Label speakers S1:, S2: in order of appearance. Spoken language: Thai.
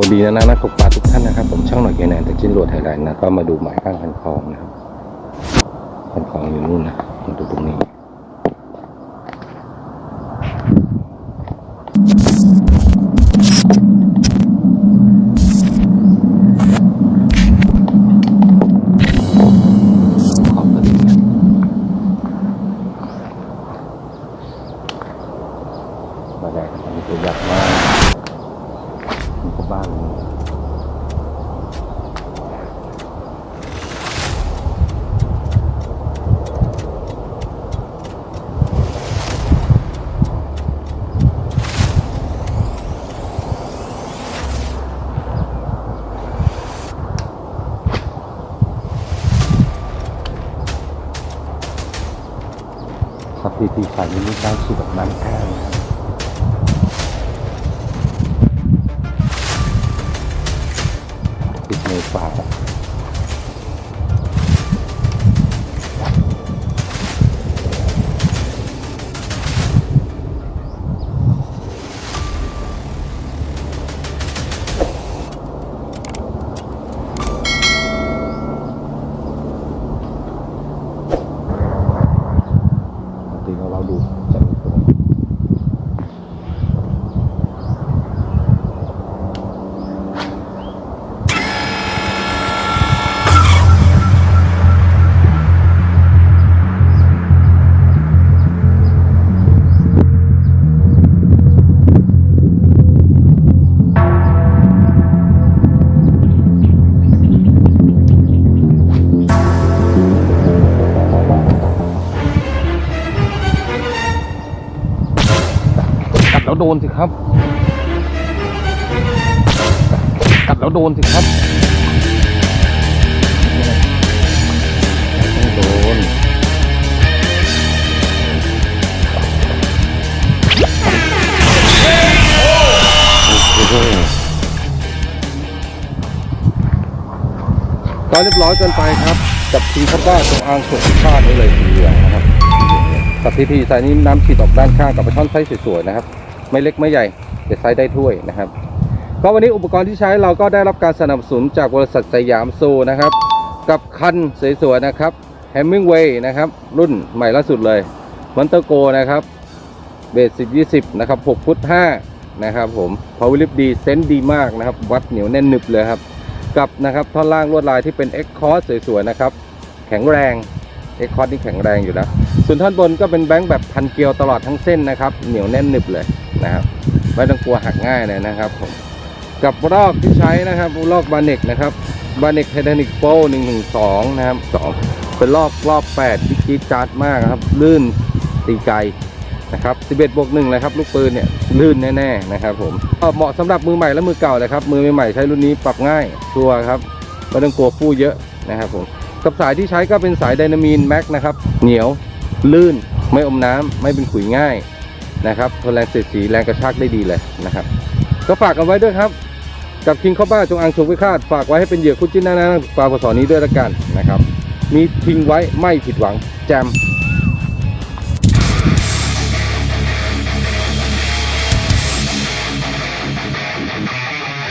S1: สวัสดีนะนักตกปลาทุกท่านนะครับ ผมช่างหน่อยแกแนนแต่จิ้นโรดไทยแลนด์นะก็มาดูหมายข้างคันคลองนะครับคันคลองอยู่นู่นนะมาดูตรงนี้ ขอบคุณนะมาได้ครับอันนี้ตัวใหญ่มากมัน ก็บ้านเลยครับทีทีสายนี้การสุดแบบนั้นแค่ เโดนสิครับ กัดแล้วโดนสิครับต้องโดนโอ้โหก็เรียบร้อยเกินไปครับ กับทีมข้าวบ้านตรงอ่างส่งพิฆาตได้เลยทีเดียวนะครับกับทีทีสายนี้น้ำฉีดออกด้านข้างกับปลาช่อนไซส์สวยๆนะครับ ไม่เล็กไม่ใหญ่แต่ไซส์ได้ถ้วยนะครับก็วันนี้อุปกรณ์ที่ใช้เราก็ได้รับการสนับสนุนจากบริษัทสยามโซนะครับ กับคันสวยๆนะครับ Hemingway นะครับ รุ่นใหม่ล่าสุดเลยมอนเตอร์โกนะครับเบสสิบยี่สิบนะครับหกฟุตห้านะครับผมพาวเวอร์ลิฟดีเซนดีมากนะครับ วัดเหนียวแน่นหนึบเลยครับ กับนะครับท่อนล่างลวดลายที่เป็น X c o s สวยๆนะครับ แข็งแรง X c o s นี่แข็งแรงอยู่แล้ว ส่วนท่อนบนก็เป็นแบงค์แบบพันเกลียวตลอดทั้งเส้นนะครับ เหนียวแน่นหนึบเลย นะครับไม่ต้องกลัวหักง่ายเลยนะครับผมกับรอกที่ใช้นะครับรอกบาเนกนะครับบาเนกไททานิกโป้หนึ่งหนึ่งสองนะครับสองเป็นรอบรอบแปดที่จี๊ดจ๊าดมากครับ ลื่นตีไกลนะครับ11บวกหนึ่งเลยครับลูกปืนเนี่ยลื่นแน่ๆนะครับผมเหมาะสำหรับมือใหม่และมือเก่าเลยครับมือใหม่ๆใช้รุ่นนี้ปรับง่ายชัวครับไม่ต้องกลัวฟู่เยอะนะครับผมกับสายที่ใช้ก็เป็นสายไดนามีนแม็กนะครับเหนียวลื่นไม่อมน้ำไม่เป็นขุยง่าย นะครับทนแรงเสียดสีแรงกระชากได้ดีเลยนะครับ ก็ฝากกันไว้ด้วยครับ กับคิงข้าบ้าจงอังชงไว้คาดฝากไว้ให้เป็นเหยื่อคู่จิ้นหน้าหน้าปลาผสอนี้ด้วยละกันนะครับ มีทิ้งไว้ไม่ผิดหวังแจม